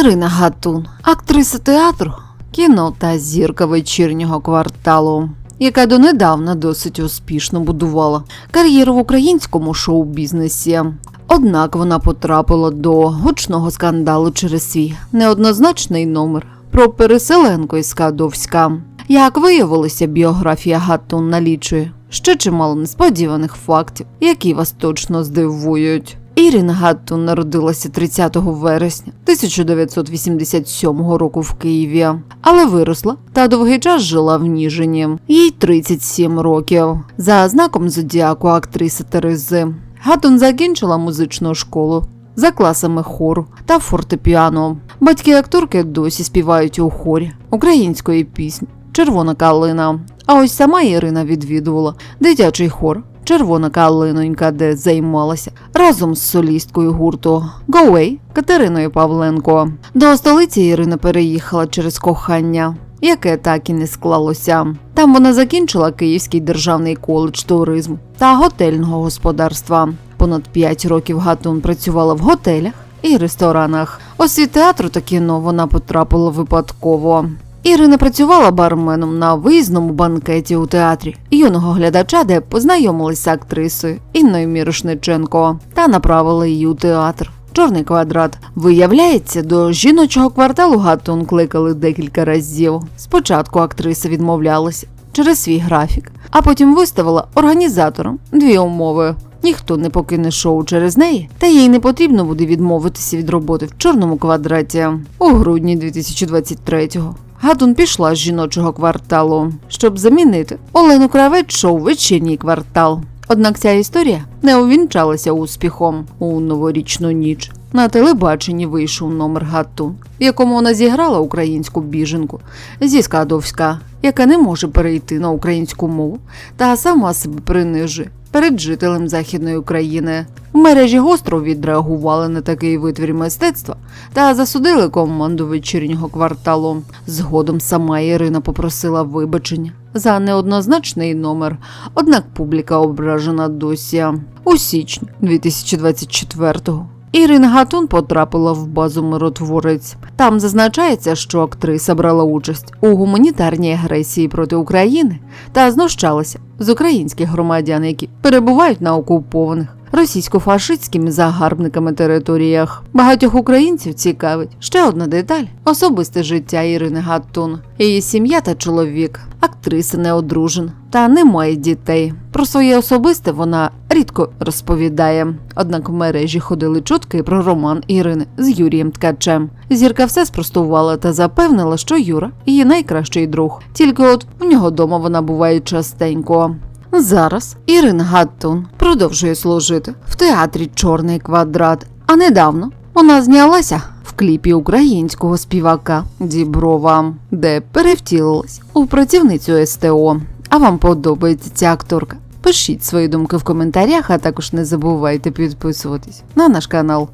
Ірина Гатун, актриса театру, кіно та зірка вечірнього кварталу, яка донедавна досить успішно будувала кар'єру в українському шоу-бізнесі. Однак вона потрапила до гучного скандалу через свій неоднозначний номер про переселенку із Кадовська. Як виявилося, біографія Гатун налічує ще чимало несподіваних фактів, які вас точно здивують. Ірина Гаттун народилася 30 вересня 1987 року в Києві, але виросла та довгий час жила в Ніжині. Їй 37 років. За знаком зодіаку актриси Терези. Гаттун закінчила музичну школу за класами хору та фортепіано. Батьки акторки досі співають у хорі української пісні Червона калина. А ось сама Ірина відвідувала дитячий хор Червона калинонька, де займалася разом з солісткою гурту «Go Away» Катериною Павленко. До столиці Ірина переїхала через кохання. Яке так і не склалося. Там вона закінчила Київський державний коледж туризму та готельного господарства. Понад 5 років Гатун працювала в готелях і ресторанах. У світ театру та кіно вона потрапила випадково. Ірина працювала барменом на виїзному банкеті у театрі юного глядача, де познайомилася з актрисою Інною Мірошниченко та направила її у театр. Чорний квадрат. Виявляється, до жіночого кварталу Гаттун кликали декілька разів. Спочатку актриса відмовлялася через свій графік, а потім виставила організаторам дві умови. Ніхто не покине шоу через неї, та їй не потрібно буде відмовитися від роботи в чорному квадраті у грудні 2023-го. Гатун пішла з жіночого кварталу, щоб замінити Олену Кравець шоу вечірній квартал. Однак ця історія не увінчалася успіхом у новорічну ніч. На телебаченні вийшов номер Гатун, в якому вона зіграла українську біженку зі Скадовська, яка не може перейти на українську мову та сама себе принижує перед жителем Західної України. В мережі гостро відреагували на такий витвір мистецтва та засудили команду вечірнього кварталу. Згодом сама Ірина попросила вибачення за неоднозначний номер, однак публіка ображена досі. У січні 2024-го Ірина Гатун потрапила в базу миротворець. Там зазначається, що актриса брала участь у гуманітарній агресії проти України та знущалася з українських громадян, які перебувають на окупованих російсько-фашистськими загарбниками територіях. Багатьох українців цікавить ще одна деталь: особисте життя Ірини Гаттун. Її сім'я та чоловік, актриса не одружена та не має дітей. Про своє особисте вона рідко розповідає. Однак в мережі ходили чутки про роман Ірини з Юрієм Ткачем. Зірка все спростувала та запевнила, що Юра її найкращий друг. Тільки от в нього дома вона буває частенько. Зараз Ірина Гаттун продовжує служити в театрі Чорний квадрат. А недавно вона знялася в кліпі українського співака Діброва, де перевтілилась у працівницю СТО. А вам подобається ця акторка? Пишіть свої думки в коментарях, а також не забувайте підписуватись на наш канал.